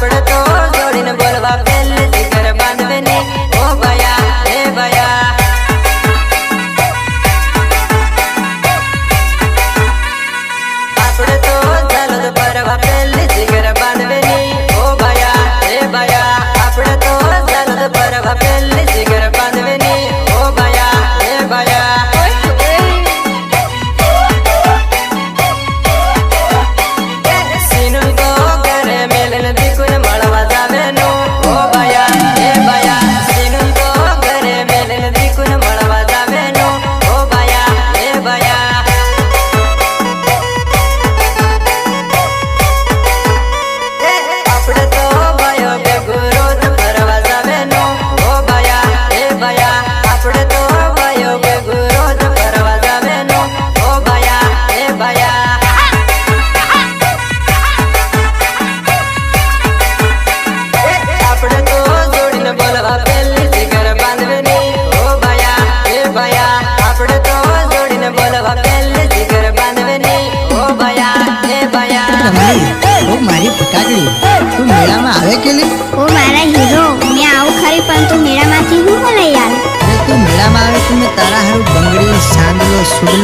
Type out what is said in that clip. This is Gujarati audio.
આપણે તો રમણી ઓ મારી ફટાકડી તું મેળામાં આવે કે લી ઓ મારા હીરો મેં આવું ખરી પણ તું મેળામાંથી હું લઈ આવે તું મેળામાં આવે તું તારા હારું બંગડીઓ સાંદલો સુડલો